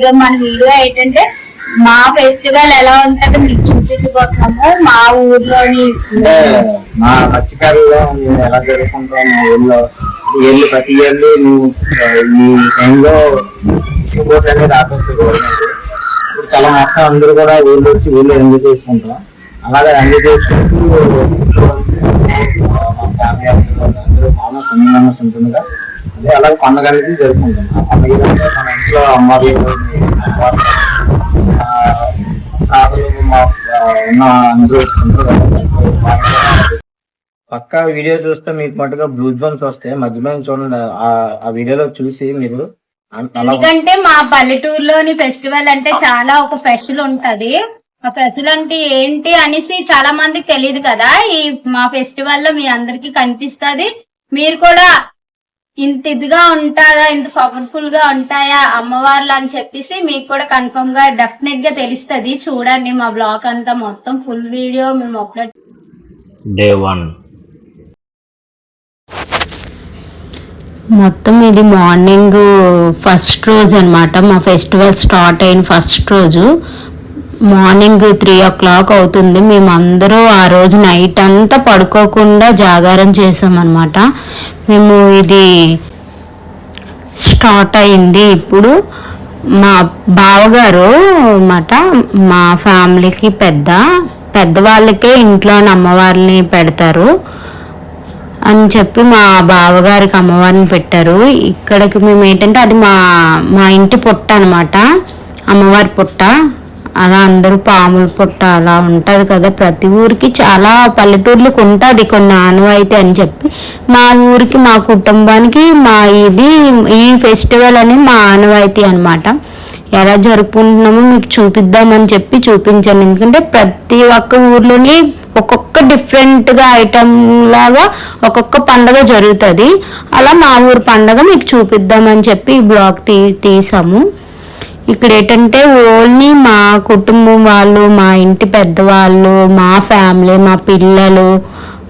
ఈరోజు మన వీడియో ఏంటంటే మా ఫెస్టివల్ ఎలా ఉంటుందో మీకు చూపించబోతున్నాము. మా ఊర్లోని అంటే మా మత్స్యకారులో మేము ఎలా జరుపుకుంటాం మా ఊర్లో? ఏళ్ళు ప్రతి ఏళ్ళు నువ్వు ఆ, ఈ టైంలో ఫిషింగ్ బోట్ అనేది ఆపేస్తుంది గవర్నమెంట్. ఇప్పుడు చాలా మొత్తం అందరూ కూడా ఊళ్ళో వచ్చి ఊళ్ళో ఎంజాయ్ చేసుకుంటాం. అలాగే ఎంజాయ్ చేసుకుంటూ మా ఫ్యామిలీ అందరూ మామూలు కొన్ని మెంబర్స్ ఉంటుందిగా అదే అలాగే పండుగ అనేది జరుపుకుంటాం ఆ పండుగ అంటే మన ఇంట్లో ఉన్న అందరూ. పక్కా వీడియో చూస్తే మీకు మటుగా బ్లూ బంప్స్ వస్తాయి. మధ్య మధ్య చూడండి. ఆ- ఆ వీడియోలో చూసి మీరు ఎందుకంటే మా పల్లెటూరులోని ఫెస్టివల్ అంటే చాలా ఒక ఫెస్టివల్ ఉంటది. ఆ ఫెస్టివల్ అంటే ఏంటి అనేసి చాలా మందికి తెలియదు కదా. ఈ మా ఫెస్టివల్లో మీ అందరికి కనిపిస్తది. మీరు కూడా ఇంత ఇదిగా ఉంటారా ఇంత పవర్ఫుల్గా ఉంటాయా అమ్మవార్లు అని చెప్పేసి మీకు కూడా కన్ఫర్మ్గా డెఫినెట్గా తెలుస్తది. చూడండి మా బ్లాగ్ అంతా మొత్తం ఫుల్ వీడియో మేము అప్లోడ్ డే వన్ మొత్తం ఇది మార్నింగ్ ఫస్ట్ రోజు అనమాట మా ఫెస్టివల్ స్టార్ట్ అయిన ఫస్ట్ రోజు. మార్నింగ్ త్రీ ఓ క్లాక్ అవుతుంది. మేము అందరూ ఆ రోజు నైట్ అంతా పడుకోకుండా జాగారం చేసామన్నమాట. మేము ఇది స్టార్ట్ అయింది ఇప్పుడు. మా బావగారు అన్నమాట మా ఫ్యామిలీకి పెద్ద పెద్దవాళ్ళకే ఇంట్లో అమ్మవారిని పెడతారు అని చెప్పి మా బావగారికి అమ్మవారిని పెట్టారు. ఇక్కడికి మేము ఏంటంటే అది మా మా ఇంటి పుట్ట అనమాట అమ్మవారి పుట్ట. అలా అందరూ పాముల పుట్ట అలా ఉంటుంది కదా. ప్రతి ఊరికి చాలా పల్లెటూర్లకు ఉంటుంది కొన్ని ఆనవాయితీ అని చెప్పి. మా ఊరికి మా కుటుంబానికి మా ఇది ఈ ఫెస్టివల్ అని మా ఆనవాయితీ అన్నమాట. ఎలా జరుపుకుంటున్నామో మీకు చూపిద్దామని చెప్పి చూపించాను. ఎందుకంటే ప్రతి ఒక్క ఊర్లోని ఒక్కొక్క డిఫరెంట్గా ఐటమ్ లాగా ఒక్కొక్క పండగ జరుగుతుంది. అలా మా ఊరు పండగ మీకు చూపిద్దామని చెప్పి ఈ బ్లాగ్ తీ తీసాము. ఇక్కడ ఏంటంటే ఓన్లీ మా కుటుంబం వాళ్ళు మా ఇంటి పెద్దవాళ్ళు మా ఫ్యామిలీ మా పిల్లలు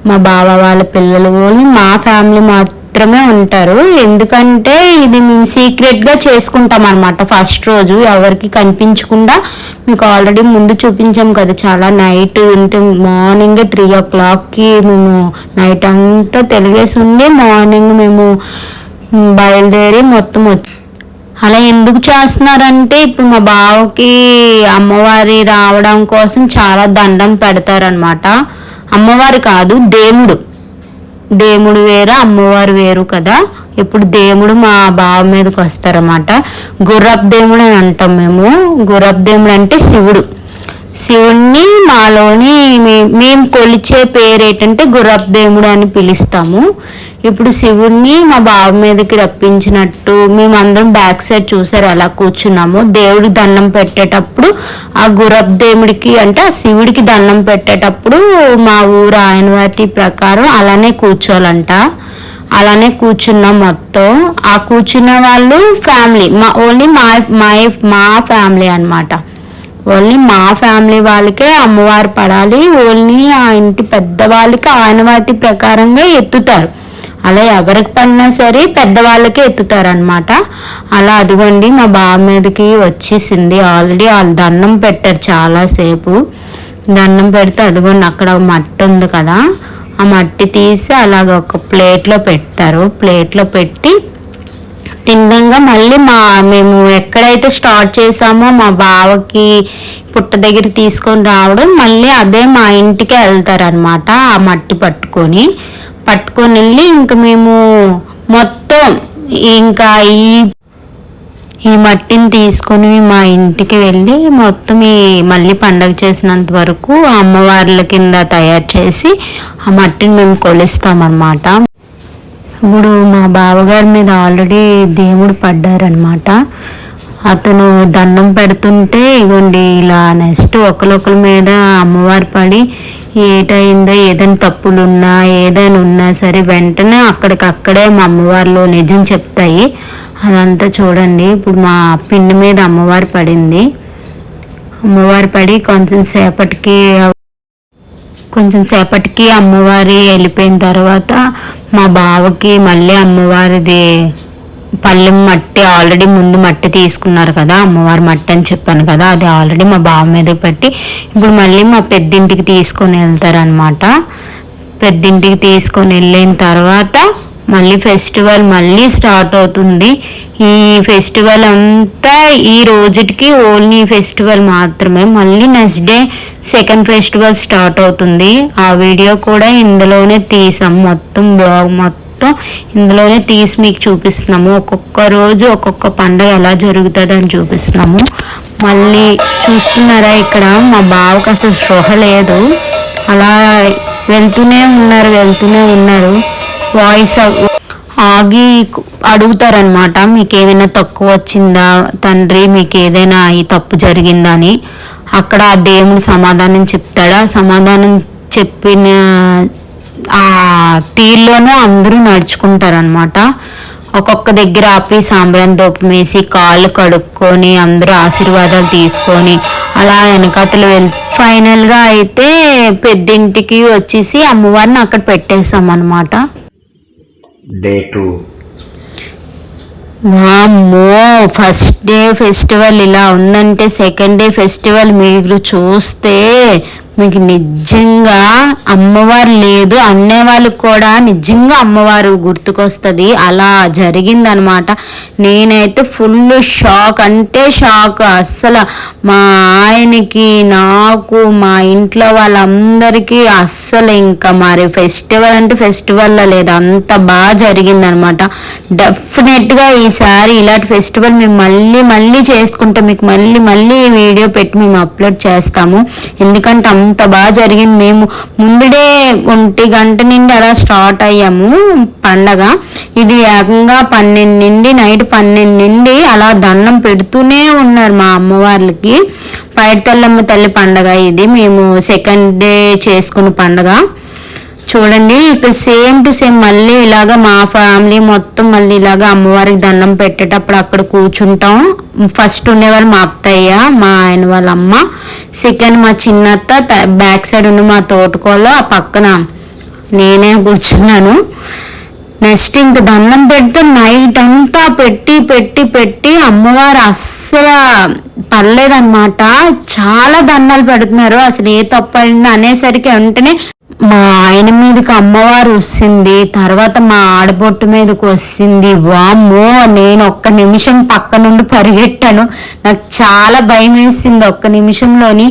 మా బావ వాళ్ళ పిల్లలు ఓన్లీ మా ఫ్యామిలీ మాత్రమే ఉంటారు. ఎందుకంటే ఇది మేము సీక్రెట్గా చేసుకుంటాం అనమాట ఫస్ట్ రోజు ఎవరికి కనిపించకుండా మీకు ఆల్రెడీ ముందు చూపించాం కదా చాలా నైట్ అంటే మార్నింగ్ త్రీ ఓ క్లాక్కి మేము నైట్ అంతా తెలిగేసి ఉండి మార్నింగ్ మేము బయలుదేరి మొత్తం వచ్చి అలా ఎందుకు చేస్తున్నారంటే ఇప్పుడు మా బావకి అమ్మవారి రావడం కోసం చాలా దండం పెడతారనమాట అమ్మవారి కాదు దేవుడు. దేవుడు వేరు అమ్మవారు వేరు కదా. ఇప్పుడు దేవుడు మా బావ మీదకి వస్తారన్నమాట. గుర్రప్ దేవుడు అని అంటాం మేము. గుర్రప్ దేవుడు అంటే శివుడు. శివుణ్ణి మాలోని మేము కొలిచే పేరు ఏంటంటే గుర్రప్ దేవుడు అని పిలుస్తాము. ఇప్పుడు శివుణ్ణి మా బావ మీదకి రప్పించినట్టు మేమందరం బ్యాక్ సైడ్ చూసారు అలా కూర్చున్నాము. దేవుడికి దండం పెట్టేటప్పుడు ఆ గురబ్ దేవుడికి అంటే ఆ శివుడికి దండం పెట్టేటప్పుడు మా ఊరు ఆయనవాతి ప్రకారం అలానే కూర్చోవాలంట. అలానే కూర్చున్నాం మొత్తం. ఆ కూర్చున్న వాళ్ళు ఫ్యామిలీ మా ఓన్లీ మా మా మా ఫ్యామిలీ అన్నమాట. ఓన్లీ మా ఫ్యామిలీ వాళ్ళకే అమ్మవారు పడాలి. ఓన్లీ ఆ ఇంటి పెద్దవాళ్ళకి ఆనవాతి ప్రకారంగా ఎత్తుతారు. అలా ఎవరికి పడినా సరే పెద్దవాళ్ళకే ఎత్తుతారనమాట అలా అదిగోండి మా బావ మీదకి వచ్చేసింది. ఆల్రెడీ వాళ్ళు దండం పెట్టారు చాలాసేపు. దండం పెడితే అదిగోండి అక్కడ మట్టి ఉంది కదా. ఆ మట్టి తీసి అలాగ ఒక ప్లేట్లో పెడతారు. ప్లేట్లో పెట్టి తిండంగా మళ్ళీ మా మేము ఎక్కడైతే స్టార్ట్ చేసామో మా బావకి పుట్ట దగ్గర తీసుకొని రావడం మళ్ళీ అదే మా ఇంటికి వెళ్తారనమాట ఆ మట్టి పట్టుకొని. పట్టుకొని వెళ్ళి ఇంకా మేము మొత్తం ఇంకా ఈ ఈ మట్టిని తీసుకొని మా ఇంటికి వెళ్ళి మొత్తం ఈ మళ్ళీ పండగ చేసినంత వరకు అమ్మవార్ల కింద తయారు చేసి ఆ మట్టిని మేము కొలుస్తామన్నమాట. ఇప్పుడు మా బావగారి మీద ఆల్రెడీ దేవుడు పడ్డారనమాట అతను దండం పెడుతుంటే ఇగోండి ఇలా నెక్స్ట్ ఒకరొకరి మీద అమ్మవారు పడి ఏటైందో ఏదైనా తప్పులున్నా ఏదైనా ఉన్నా సరే వెంటనే అక్కడికక్కడే మా అమ్మవారిలో నిజం చెప్తాయి. అదంతా చూడండి. ఇప్పుడు మా పిన్ని మీద అమ్మవారు పడింది. అమ్మవారు పడి కొంచెం సేపటికి కొంచెం సేపటికి అమ్మవారి వెళ్ళిపోయిన తర్వాత మా బావకి మళ్ళీ అమ్మవారిది పళ్ళెం మట్టి ఆల్రెడీ ముందు మట్టి తీసుకున్నారు కదా అమ్మవారి మట్టి అని చెప్పాను కదా అది ఆల్రెడీ మా బావ మీద పెట్టి ఇప్పుడు మళ్ళీ మా పెద్దింటికి తీసుకొని వెళ్తారనమాట పెద్దింటికి తీసుకొని వెళ్ళిన తర్వాత మళ్ళీ ఫెస్టివల్ మళ్ళీ స్టార్ట్ అవుతుంది. ఈ ఫెస్టివల్ అంతా ఈ రోజుకి ఓన్లీ ఫెస్టివల్ మాత్రమే. మళ్ళీ next day second festival start అవుతుంది. ఆ వీడియో కూడా ఇందులోనే తీసాం. మొత్తం బ్లాగ్ మొత్తం ఇందులోనే తీసి మీకు చూపిస్తున్నాము. ఒక్కొక్క రోజు ఒక్కొక్క పండుగ ఎలా జరుగుతుంది అని చూపిస్తున్నాము. మళ్ళీ చూస్తున్నారా ఇక్కడ? మా బావకు అసలు స్పృహ లేదు. అలా వెళ్తూనే ఉన్నారు వెళ్తూనే ఉన్నారు. వాయిస్ ఆగి అడుగుతారనమాట మీకు ఏమైనా తక్కువ వచ్చిందా? తండ్రి మీకు ఏదైనా ఈ తప్పు జరిగిందా? అని. అక్కడ ఆ దేవుడు సమాధానం చెప్తాడా? సమాధానం చెప్పిన ఆ తీరులోనూ అందరూ నడుచుకుంటారనమాట ఒక్కొక్క దగ్గర ఆపి సాంబ్రాన్ దూపం వేసి కాళ్ళు కడుక్కొని అందరూ ఆశీర్వాదాలు తీసుకొని అలా వెనకతలు వెళ్ళి ఫైనల్గా అయితే పెద్దింటికి వచ్చేసి అమ్మవారిని అక్కడ పెట్టేస్తాం అనమాట డే టూ వామ్మో! ఫస్ట్ డే ఫెస్టివల్ ఇలా ఉందంటే సెకండ్ డే ఫెస్టివల్ మీరు చూస్తే మీకు నిజంగా అమ్మవారు లేదు అనే వాళ్ళకి కూడా నిజంగా అమ్మవారు గుర్తుకొస్తుంది. అలా జరిగిందనమాట. నేనైతే ఫుల్ షాక్ అంటే షాక్ అస్సలు. మా ఆయనకి నాకు మా ఇంట్లో వాళ్ళందరికీ అస్సలు ఇంకా మరి ఫెస్టివల్ అంటే ఫెస్టివల్ లేదు. అంత బాగా జరిగిందనమాట. డెఫినెట్గా ఈసారి ఇలాంటి ఫెస్టివల్ మేము మళ్ళీ మళ్ళీ చేసుకుంటాం మీకు మళ్ళీ మళ్ళీ వీడియో పెట్టి మేము అప్లోడ్ చేస్తాము. ఎందుకంటే అంత బాగా జరిగింది. మేము ముందుడే ఒంటి గంట నుండి అలా స్టార్ట్ అయ్యాము పండగ. ఇది ఏకంగా పన్నెండు నుండి నైట్ పన్నెండు నుండి అలా దండం పెడుతూనే ఉన్నారు మా అమ్మవార్లకి. పైడితల్లమ్మ తల్లి పండగ ఇది. మేము సెకండ్ డే చేసుకున్న పండగ. చూడండి ఇక్కడ సేమ్ టు సేమ్ మళ్ళీ ఇలాగా మా ఫ్యామిలీ మొత్తం మళ్ళీ ఇలాగా అమ్మవారికి దండం పెట్టేటప్పుడు అక్కడ కూర్చుంటాం. ఫస్ట్ ఉండేవాళ్ళు మా అత్తయ్య మా ఆయన వాళ్ళ అమ్మ. సెకండ్ మా చిన్నత్త బ్యాక్ సైడ్ ఉన్న మా తోటకోలో ఆ పక్కన నేనే కూర్చున్నాను. నెక్స్ట్ ఇంక దండం పెడితే నైట్ అంతా పెట్టి పెట్టి పెట్టి అమ్మవారు అస్సలు పర్లేదన్నమాట చాలా దండాలు పెడుతున్నారు. అసలు ఏ తప్పు అయిందో అనేసరికి వెంటనే మా ఆయన మీదకి అమ్మవారు వస్తుంది తర్వాత మా ఆడబొట్టు మీదకి వస్తుంది. వామ్మో నేను ఒక్క నిమిషం పక్క నుండి పరిగెట్టాను. నాకు చాలా భయం వేసింది ఒక్క నిమిషంలోని.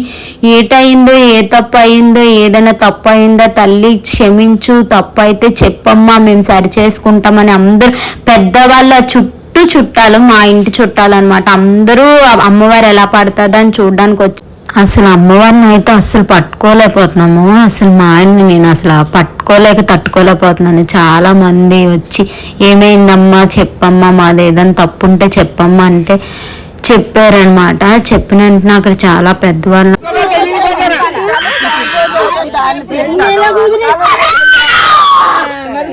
ఏటయిందో ఏ తప్పు అయిందో ఏదైనా తప్పు అయిందా తల్లి క్షమించు తప్పు అయితే చెప్పమ్మా మేము సరి చేసుకుంటామని అందరూ పెద్దవాళ్ళ చుట్టూ చుట్టాలు మా ఇంటి చుట్టాలు అనమాట అందరూ అమ్మవారు ఎలా పడుతుందని చూడడానికి వచ్చి అసలు అమ్మవారిని అయితే అస్సలు పట్టుకోలేకపోతున్నాము. అసలు మా ఆయన్ని నేను అసలు పట్టుకోలేక తట్టుకోలేకపోతున్నాను. చాలా మంది వచ్చి ఏమైందమ్మా? చెప్పమ్మా మాది ఏదైనా తప్పు ఉంటే చెప్పమ్మా అంటే చెప్పారనమాట చెప్పిన వెంటనే అక్కడ చాలా పెద్దవాళ్ళు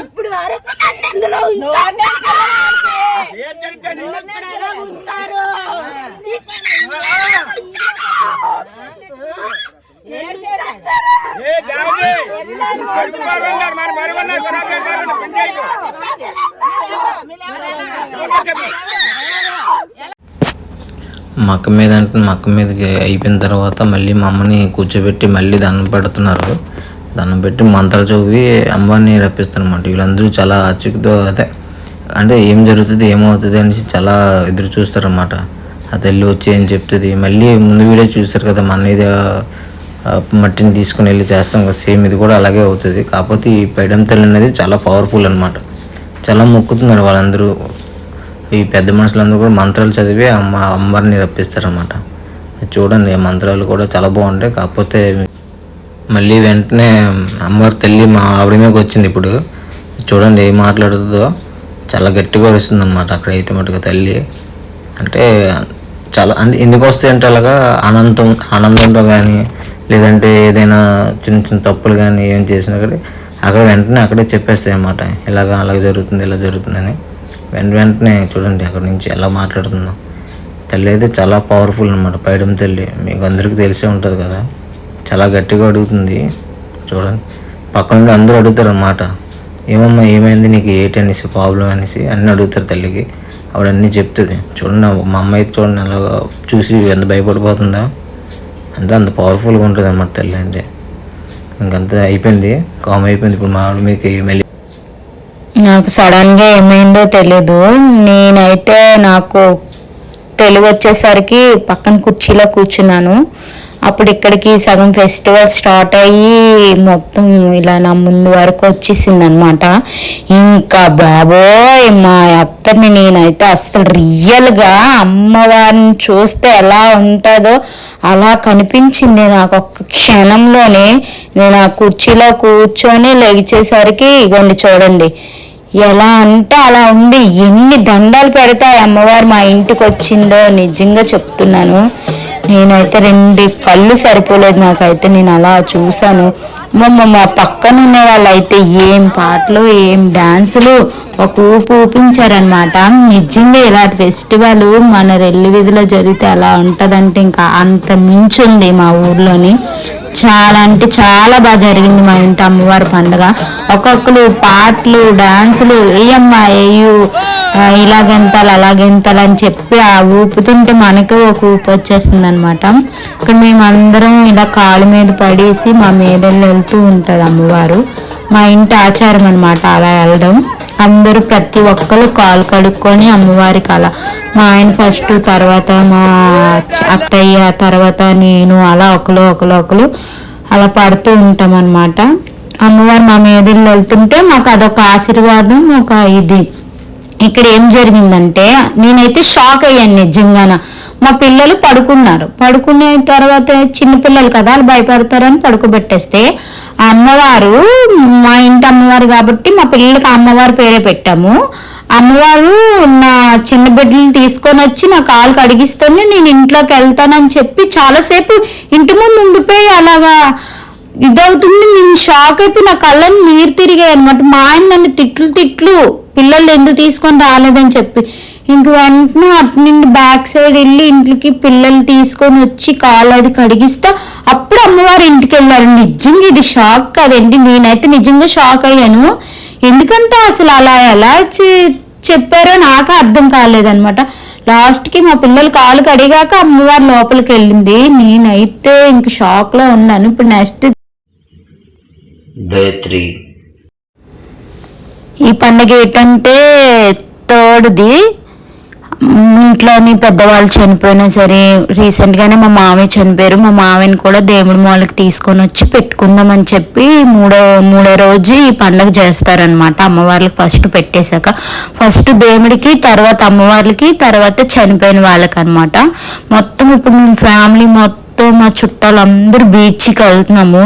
ఇప్పుడు వరకు నన్ను ఇందులో ఉంచారు. ఇక్కడ ఎలా ఉంచారు? ఏం చేస్తారు? మక్క మీద అంటే మక్క మీదకి అయిపోయిన తర్వాత మళ్ళీ మా అమ్మని కూర్చోబెట్టి మళ్ళీ దండం పెడుతున్నారు. దండం పెట్టి మంత్రాలు చదివి అమ్మని రప్పిస్తారనమాట వీళ్ళందరూ చాలా ఆచూకీతో అదే అంటే ఏం జరుగుతుంది ఏమవుతుంది అనేసి చాలా ఎదురు చూస్తారనమాట ఆ తల్లి వచ్చి ఏం చెప్తుంది మళ్ళీ ముందు వీడియో చూస్తారు కదా మన ఇది మట్టిని తీసుకుని వెళ్ళి చేస్తాం కదా సేమ్ ఇది కూడా అలాగే అవుతుంది. కాకపోతే ఈ పైడం తల్లి అనేది చాలా పవర్ఫుల్ అనమాట చాలా మొక్కుతున్నారు వాళ్ళందరూ. ఈ పెద్ద మనుషులందరూ కూడా మంత్రాలు చదివి అమ్మ అమ్మవారిని రప్పిస్తారన్నమాట. చూడండి మంత్రాలు కూడా చాలా బాగుంటాయి. కాకపోతే మళ్ళీ వెంటనే అమ్మవారి తల్లి మా ఆవిడ మీదకి వచ్చింది ఇప్పుడు. చూడండి ఏం మాట్లాడుతుందో. చాలా గట్టిగా వస్తుంది అనమాట అక్కడైతే మటుకు తల్లి. అంటే చాలా అంటే ఎందుకు వస్తాయి అంటే అలాగా ఆనందం ఆనందంతో కానీ లేదంటే ఏదైనా చిన్న చిన్న తప్పులు కానీ ఏం చేసినా కానీ అక్కడ వెంటనే అక్కడే చెప్పేస్తాయి అన్నమాట ఇలాగా అలాగ జరుగుతుంది ఇలా జరుగుతుందని. వెంట వెంటనే చూడండి అక్కడి నుంచి ఎలా మాట్లాడుతుందో. తల్లి అయితే చాలా పవర్ఫుల్ అనమాట పైడం తల్లి. మీకు అందరికీ తెలిసే ఉంటుంది కదా. చాలా గట్టిగా అడుగుతుంది. చూడండి. పక్కన నుండి అందరూ అడుగుతారు అన్నమాట. ఏమమ్మా ఏమైంది నీకు? ఏటి అనేసి ప్రాబ్లం అనేసి అన్నీ అడుగుతారు తల్లికి. ఆవిడ అన్నీ చెప్తుంది. చూడండి మా అమ్మ అయితే చూడండి అలా చూసి ఎంత భయపడిపోతుందా. అంటే అంత పవర్ఫుల్గా ఉంటుంది అన్నమాట తల్లి అంటే. ఇంకంతా అయిపోయింది. కామ్ అయిపోయింది. ఇప్పుడు మా ఆవిడ మీకు మళ్ళీ నాకు సడన్గా ఏమైందో తెలీదు. నేనైతే నాకు తెలివి వచ్చేసరికి పక్కన కుర్చీలో కూర్చున్నాను. అప్పుడు ఇక్కడికి సగం ఫెస్టివల్ స్టార్ట్ అయ్యి మొత్తం ఇలా నా ముందు వరకు వచ్చేసింది అనమాట ఇంకా బాబోయ్ మా అత్తని నేనైతే అస్సలు రియల్గా అమ్మవారిని చూస్తే ఎలా ఉంటుందో అలా కనిపించింది నాకు ఒక్క క్షణంలోనే. నేను ఆ కుర్చీలో కూర్చొని లెగిచేసరికి ఇగోండి చూడండి. ఎలా అంటే అలా ఉంది. ఎన్ని దండాలు పెడతాయి అమ్మవారు మా ఇంటికి వచ్చిందో నిజంగా చెప్తున్నాను. నేనైతే రెండు కళ్ళు సరిపోలేదు నాకైతే నేను అలా చూశాను. మమ్మ మా పక్కన ఉన్న వాళ్ళైతే ఏం పాటలు ఏం డాన్సులు ఒక ఊపు ఊపించారనమాట నిజంగా ఇలాంటి ఫెస్టివల్ మన రెల్లి వీధిలో జరిగితే అలా ఉంటుందంటే ఇంకా అంత మించుంది మా ఊర్లోని. చాలా అంటే చాలా బాగా జరిగింది మా ఇంటి అమ్మవారి పండుగ. ఒక్కొక్కరు పాటలు డాన్సులు ఏయమ్మా ఏయు ఇలాగెంతాలి అలాగెంతాలి అని చెప్పి ఆ ఊపుతుంటే మనకు ఒక ఊపు వచ్చేస్తుంది అనమాట ఇక్కడ మేమందరం ఇలా కాలు మీద పడేసి మా మీదళ్ళు వెళ్తూ ఉంటుంది అమ్మవారు. మా ఇంటి ఆచారం అనమాట అలా వెళ్ళడం. అందరూ ప్రతి ఒక్కరు కాలు కడుక్కొని అమ్మవారికి అలా మా ఆయన ఫస్ట్ తర్వాత మా అత్తయ్య తర్వాత నేను అలా ఒకరు ఒకరు ఒకరు అలా పడుతూ ఉంటాం అనమాట అమ్మవారు మా మీద వెళ్తుంటే మాకు అదొక ఆశీర్వాదం ఒక ఇది. ఇక్కడ ఏం జరిగిందంటే నేనైతే షాక్ అయ్యాను నిజంగాన. మా పిల్లలు పడుకున్నారు. పడుకునే తర్వాత చిన్నపిల్లలు కదా వాళ్ళు భయపడతారని పడుకోబెట్టేస్తే ఆ అమ్మవారు మా ఇంటి అమ్మవారు కాబట్టి మా పిల్లలకి అమ్మవారు పేరే పెట్టాము. అమ్మవారు నా చిన్న బిడ్డలు తీసుకొని వచ్చి నా కాలు కడిగిస్తేనే నేను ఇంట్లోకి వెళ్తానని చెప్పి చాలాసేపు ఇంటి ముందు ఉండిపోయి అలాగా ఇదవుతుంది. నేను షాక్ అయిపోయి నా కళ్ళని నీరు తిరిగాయి అనమాట మా ఆయన నన్ను తిట్లు తిట్లు పిల్లలు ఎందుకు తీసుకొని రాలేదని చెప్పి ఇంక వెంటనే అటు నుండి బ్యాక్ సైడ్ వెళ్ళి ఇంటికి పిల్లలు తీసుకొని వచ్చి కాలు అది కడిగిస్తే అప్పుడు అమ్మవారు ఇంటికి వెళ్ళారు. నిజంగా ఇది షాక్ కదండి. నేనైతే నిజంగా షాక్ అయ్యాను. ఎందుకంటే అసలు అలా ఎలా చెప్పారో నాకు అర్థం కాలేదనమాట లాస్ట్కి మా పిల్లలు కాలు కడిగాక అమ్మవారు లోపలికి వెళ్ళింది. నేనైతే ఇంక షాక్లో ఉన్నాను. ఇప్పుడు నెక్స్ట్ గాయత్రి ఈ పండుగ ఏంటంటే థర్డ్ది. ఇంట్లోని పెద్దవాళ్ళు చనిపోయినా సరే రీసెంట్గానే మా మామయ్య చనిపోయారు. మా మామయ్యని కూడా దేవుడి మూలకి తీసుకొని వచ్చి పెట్టుకుందామని చెప్పి మూడో మూడో రోజు ఈ పండగ చేస్తారనమాట అమ్మవార్లకి ఫస్ట్ పెట్టేశాక. ఫస్ట్ దేవుడికి తర్వాత అమ్మవార్లకి తర్వాత చనిపోయిన వాళ్ళకి అనమాట మొత్తం ఇప్పుడు మేము ఫ్యామిలీ మొత్తం మా చుట్టాలందరూ బీచ్కి వెళ్తున్నాము.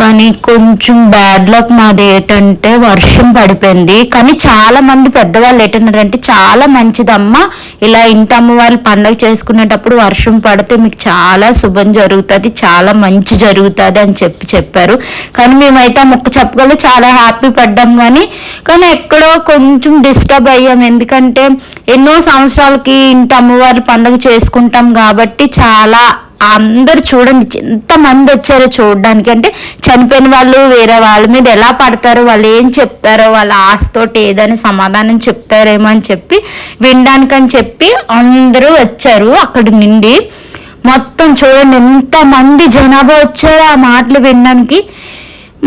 కానీ కొంచెం బ్యాడ్ లక్ మాది ఏంటంటే వర్షం పడిపోయింది. కానీ చాలా మంది పెద్దవాళ్ళు ఏంటన్నారంటే చాలా మంచిదమ్మా. ఇలా ఇంటి అమ్మవాళ్ళు పండగ చేసుకునేటప్పుడు వర్షం పడితే మీకు చాలా శుభం జరుగుతుంది చాలా మంచి జరుగుతుంది అని చెప్పి చెప్పారు. కానీ మేమైతే ఆ మొక్క చెప్పగల చాలా హ్యాపీ పడ్డాం కానీ కానీ ఎక్కడో కొంచెం డిస్టర్బ్ అయ్యాం. ఎందుకంటే ఎన్నో సంవత్సరాలకి ఇంటి అమ్మవారి పండుగ చేసుకుంటాం కాబట్టి చాలా అందరు చూడండి ఎంత మంది వచ్చారో చూడడానికి. అంటే చనిపోయిన వాళ్ళు వేరే వాళ్ళ మీద ఎలా పడతారో వాళ్ళు ఏం చెప్తారో వాళ్ళ ఆశతోటి ఏదైనా సమాధానం చెప్తారేమో అని చెప్పి వినడానికని చెప్పి అందరూ వచ్చారు అక్కడి నుండి. మొత్తం చూడండి ఎంత మంది జనాభా వచ్చారో ఆ మాటలు వినడానికి.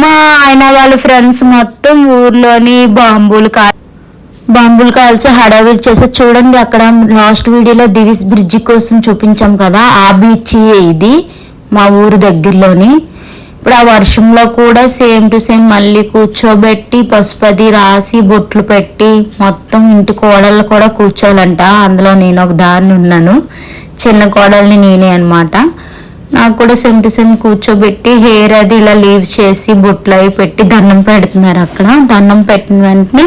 మా ఆయన వాళ్ళ ఫ్రెండ్స్ మొత్తం ఊర్లోని బాంబులు కా బాంబులు కాల్సి హడావిడి చేసి చూడండి అక్కడ లాస్ట్ వీడియోలో దివిస్ బ్రిడ్జి కోసం చూపించాం కదా ఆ బీచ్ ఇది? మా ఊరు దగ్గరలోని. ఇప్పుడు ఆ వర్షంలో కూడా సేమ్ టు సేమ్ మళ్ళీ కూర్చోబెట్టి పసుపది రాసి బొట్లు పెట్టి మొత్తం ఇంటి కోడళ్ళు కూడా కూర్చోవాలంట. అందులో నేను ఒక దాన్ని ఉన్నాను. చిన్న కోడల్ని నేనే అనమాట నాకు కూడా సెమ్ టు సెమ్ కూర్చోబెట్టి హెయిర్ అది ఇలా లీవ్ చేసి బొట్లు అవి పెట్టి దండం పెడుతున్నారు అక్కడ. దండం పెట్టిన వెంటనే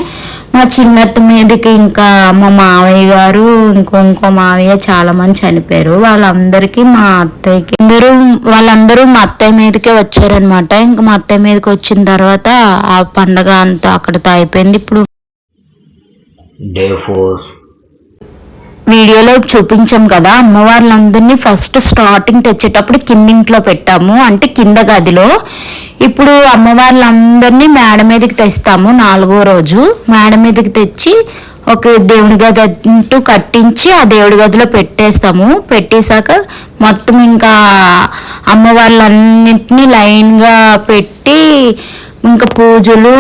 మా చిన్నత్త మీదకి ఇంకా మా మావయ్య గారు ఇంకో ఇంకో మావయ్య చాలా మంది చనిపోయారు. వాళ్ళందరికీ మా అత్తయ్యకి అందరూ వాళ్ళందరూ మా అత్తయ్య మీదకే వచ్చారనమాట ఇంకా మా అత్తయ్య మీదకి వచ్చిన తర్వాత ఆ పండగ అంతా అక్కడతో అయిపోయింది. ఇప్పుడు డే ఫోర్ వీడియోలో చూపించాం కదా అమ్మవార్లందరినీ ఫస్ట్ స్టార్టింగ్ తెచ్చేటప్పుడు కిందింట్లో పెట్టాము అంటే కింద గదిలో. ఇప్పుడు అమ్మవార్లందరినీ మేడ మీదకి తెస్తాము నాలుగో రోజు. మేడ మీదకి తెచ్చి ఒక దేవుడి గది అంటూ కట్టించి ఆ దేవుడి గదిలో పెట్టేస్తాము. పెట్టేశాక మొత్తం ఇంకా అమ్మవార్లన్నింటినీ లైన్గా పెట్టి ఇంకా పూజలు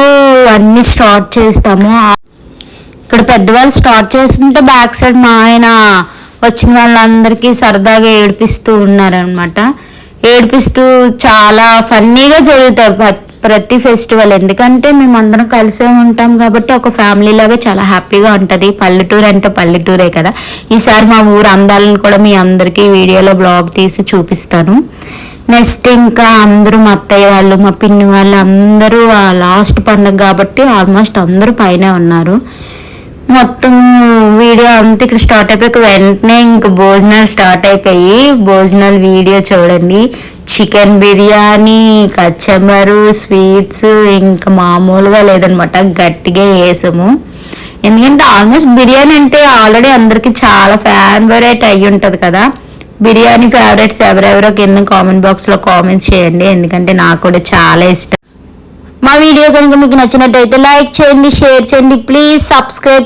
అన్నీ స్టార్ట్ చేస్తాము. ఇక్కడ పెద్దవాళ్ళు స్టార్ట్ చేస్తుంటే బ్యాక్ సైడ్ మా ఆయన వచ్చిన వాళ్ళందరికీ సరదాగా ఏడిపిస్తూ ఉన్నారనమాట ఏడిపిస్తూ చాలా ఫన్నీగా జరుగుతాయి ప్రతి ఫెస్టివల్. ఎందుకంటే మేము అందరం కలిసే ఉంటాం కాబట్టి ఒక ఫ్యామిలీ లాగా చాలా హ్యాపీగా ఉంటుంది. పల్లెటూరు అంటే పల్లెటూరే కదా. ఈసారి మా ఊరు అందాలను కూడా మీ అందరికీ వీడియోలో బ్లాగ్ తీసి చూపిస్తాను. నెక్స్ట్ ఇంకా అందరూ మా అత్తయ్య వాళ్ళు మా పిన్ని వాళ్ళు అందరూ లాస్ట్ పండుగ కాబట్టి ఆల్మోస్ట్ అందరూ పైనే ఉన్నారు. మొత్తం వీడియో అంతా ఇక్కడ స్టార్ట్ అయిపోయాక వెంటనే ఇంక భోజనాలు స్టార్ట్ అయిపోయి భోజనాలు వీడియో చూడండి. చికెన్ బిర్యానీ కచ్చంబరు స్వీట్స్ ఇంకా మామూలుగా లేదనమాట గట్టిగా వేసాము. ఎందుకంటే ఆల్మోస్ట్ బిర్యానీ అంటే ఆల్రెడీ అందరికీ చాలా ఫేవరెట్ అయి ఉంటుంది కదా. బిర్యానీ ఫేవరెట్స్ ఎవరెవరో కింద కామెంట్ బాక్స్లో కామెంట్స్ చేయండి ఎందుకంటే నాకు కూడా చాలా ఇష్టం. మా వీడియో కనుక మీకు నచ్చినట్టయితే లైక్ చేయండి షేర్ చేయండి ప్లీజ్ సబ్స్క్రైబ్